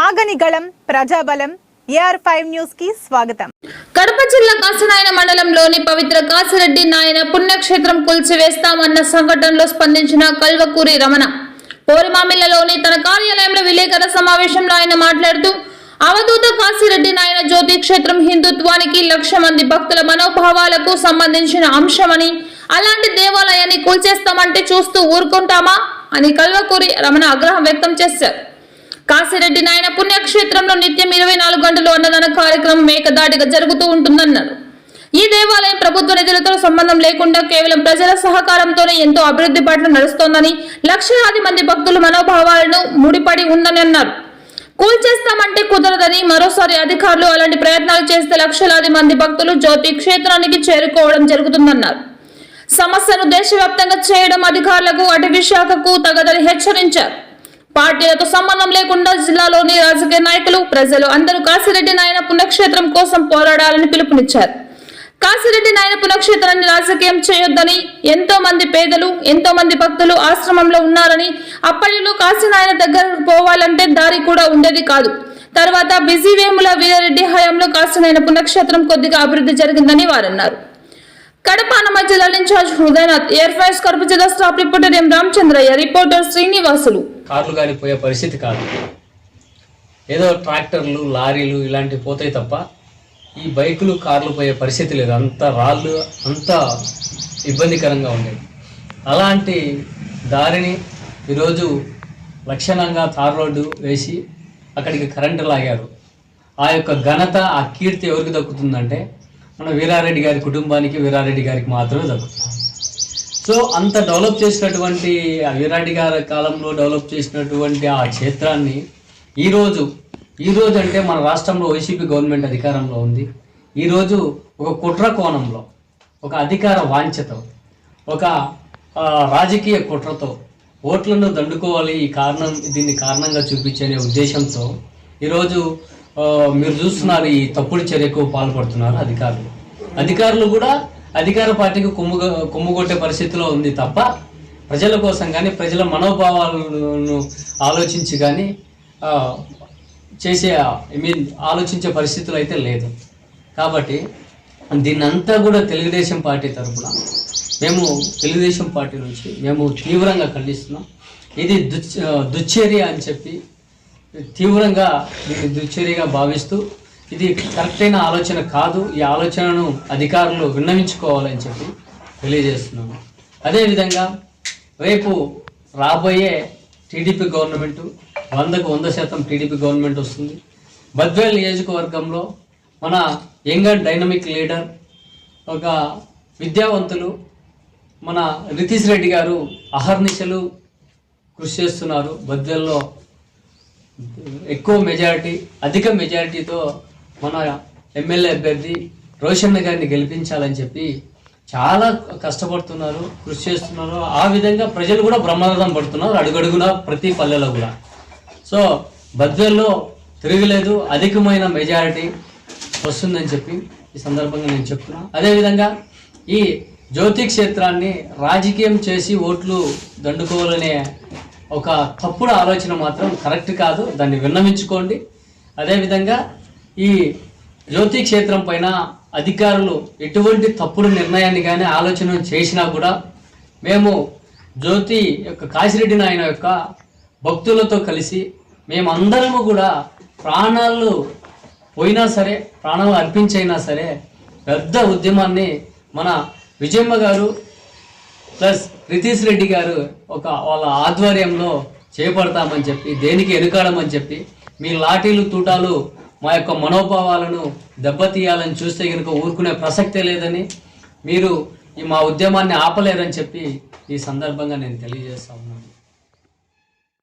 ఆగనిగళం ప్రజాబలం AR five న్యూస్కి స్వాగతం. కడప జిల్లా కాసనాయన మండలంలోని పవిత్ర కాసిరెడ్డి నాయన పుణ్యక్షేత్రం కూల్చివేస్తామన్న సంఘటనలో స్పందించిన కల్వకూరి రమణ పోరిమామిల్లలోని తన కార్యాలయంలో విలేకరుల సమావేశంలో ఆయన మాట్లాడుతూ అవధూత కాశీరెడ్డి నాయన జ్యోతి క్షేత్రం హిందుత్వానికి లక్ష మంది భక్తుల మనోభావాలకు సంబంధించిన అంశమని అలాంటి దేవాలయాన్ని కూల్చేస్తామంటే చూస్తూ ఊరుకుంటామా అని కల్వకూరి రమణ ఆగ్రహం వ్యక్తం చేశారు. కాశీరెడ్డి నాయన పుణ్యక్షేత్రంలో నిత్యం ఇరవై నాలుగు గంటలు అన్నదాన కార్యక్రమం మేకదాటిగా జరుగుతూ ఉంటుందన్నారు. ఈ దేవాలయం ప్రభుత్వ నిధులతో సంబంధం లేకుండా కేవలం ప్రజల సహకారంతోనే ఎంతో అభివృద్ధి పట్ల నడుస్తోందని లక్షలాది మంది భక్తుల మనోభావాలను ముడిపడి ఉందని అన్నారు. కూల్చేస్తామంటే కుదరదని మరోసారి అధికారులు అలాంటి ప్రయత్నాలు చేస్తే లక్షలాది మంది భక్తులు జ్యోతి క్షేత్రానికి చేరుకోవడం జరుగుతుందన్నారు. సమస్యను దేశవ్యాప్తంగా చేయడం అధికారులకు అటవీ శాఖకు తగదని హెచ్చరించారు. పార్టీలతో సంబంధం లేకుండా జిల్లాలోని రాజకీయ నాయకులు ప్రజలు అందరూ కాశీరెడ్డి నాయన పుణ్యక్షేత్రం కోసం పోరాడాలని పిలుపునిచ్చారు. కాశీరెడ్డి నాయన పుణ్యక్షేత్రాన్ని రాజకీయం చేయొద్దని ఎంతో మంది పేదలు ఎంతో మంది భక్తులు ఆశ్రమంలో ఉన్నారని అప్పటిలో కాశీనాయన దగ్గర పోవాలంటే దారి కూడా ఉండేది కాదు. తర్వాత బిజీ వేముల వీరారెడ్డి హయాంలో కాశీనాయన పుణ్యక్షేత్రం కొద్దిగా అభివృద్ధి జరిగిందని వారన్నారు. కడప అన్నమ జిల్లా incharge Hrudayanath. Air fires Kadapa జిల్లా staff reporter M Ramachandraiah reporter Srinivasulu. కార్లు కానీ పోయే పరిస్థితి కాదు. ఏదో ట్రాక్టర్లు లారీలు ఇలాంటివి పోతాయి తప్ప ఈ బైకులు కార్లు పోయే పరిస్థితి లేదు. అంత రాళ్ళు అంత ఇబ్బందికరంగా ఉండేది అలాంటి దారిని ఈరోజు లక్షణంగా తార్ రోడ్డు వేసి అక్కడికి కరెంటు లాగారు. ఆ యొక్క ఘనత ఆ కీర్తి ఎవరికి దక్కుతుందంటే మన వీరారెడ్డి గారి కుటుంబానికి వీరారెడ్డి గారికి మాత్రమే దక్కుతుంది. సో అంత డెవలప్ చేసినటువంటి ఆ గారి కాలంలో డెవలప్ చేసినటువంటి ఆ క్షేత్రాన్ని ఈరోజు ఈరోజు అంటే మన రాష్ట్రంలో వైసీపీ గవర్నమెంట్ అధికారంలో ఉంది. ఈరోజు ఒక కుట్ర కోణంలో ఒక అధికార వాంఛతో ఒక రాజకీయ కుట్రతో ఓట్లను దండుకోవాలి ఈ కారణం దీన్ని కారణంగా చూపించనే ఉద్దేశంతో ఈరోజు మీరు చూస్తున్నారు ఈ తప్పుడు చర్యకు పాల్పడుతున్నారు అధికారులు. అధికారులు కూడా అధికార పార్టీకి కొమ్ము కొమ్ముగొట్టే పరిస్థితిలో ఉంది తప్ప ప్రజల కోసం కానీ ప్రజల మనోభావాలను ఆలోచించి కానీ చేసే ఐ మీన్ ఆలోచించే పరిస్థితులు అయితే లేదు. కాబట్టి దీన్నంతా కూడా తెలుగుదేశం పార్టీ తరఫున మేము తెలుగుదేశం పార్టీ నుంచి మేము తీవ్రంగా ఖండిస్తున్నాం. ఇది దుచ్ దుశ్చర్య అని చెప్పి తీవ్రంగా దీన్ని దుశ్చర్యగా భావిస్తూ ఇది కరెక్ట్ అయిన ఆలోచన కాదు. ఈ ఆలోచనను అధికారులు విన్నవించుకోవాలని చెప్పి తెలియజేస్తున్నాము అదేవిధంగా రేపు రాబోయే టీడీపీ గవర్నమెంట్ వందకు వంద శాతం టీడీపీ గవర్నమెంట్ వస్తుంది. బద్వేల్ నియోజకవర్గంలో మన యంగర్ డైనమిక్ లీడర్ ఒక విద్యావంతులు మన రితీష్ రెడ్డి గారు అహర్నిశలు కృషి చేస్తున్నారు. బద్వేల్లో ఎక్కువ మెజారిటీ అధిక మెజారిటీతో మన ఎమ్మెల్యే అభ్యర్థి రోషన్న గారిని గెలిపించాలని చెప్పి చాలా కష్టపడుతున్నారు కృషి చేస్తున్నారు. ఆ విధంగా ప్రజలు కూడా బ్రహ్మరథం పడుతున్నారు అడుగడుగున ప్రతి పల్లెలో కూడా. సో బద్దెల్లో తిరగలేదు అధికమైన మెజారిటీ వస్తుందని చెప్పి ఈ సందర్భంగా నేను చెప్తున్నా. అదేవిధంగా ఈ జ్యోతి క్షేత్రాన్ని రాజకీయం చేసి ఓట్లు దండుకోవాలనే ఒక తప్పుడు ఆలోచన మాత్రం కరెక్ట్ కాదు. దాన్ని విన్నవించుకోండి. అదేవిధంగా ఈ జ్యోతి క్షేత్రం పైన అధికారులు ఎటువంటి తప్పుడు నిర్ణయాన్ని కానీ ఆలోచన చేసినా కూడా మేము జ్యోతి యొక్క కాశిరెడ్డి నాయన యొక్క భక్తులతో కలిసి మేమందరము కూడా ప్రాణాలు పోయినా సరే ప్రాణాలు అర్పించైనా సరే పెద్ద ఉద్యమాన్ని మన విజయమ్మ గారు ప్లస్ రితీష్ రెడ్డి గారు ఒక వాళ్ళ ఆధ్వర్యంలో చేపడతామని చెప్పి దేనికి ఎనుకాడమని చెప్పి మీ లాఠీలు తూటాలు మా యొక్క మనోభావాలను దెబ్బతీయాలని చూస్తే కనుక ఊరుకునే ప్రసక్తే లేదని మీరు ఈ మా ఉద్యమాన్ని ఆపలేరని చెప్పి ఈ సందర్భంగా నేను తెలియజేస్తా ఉన్నాను.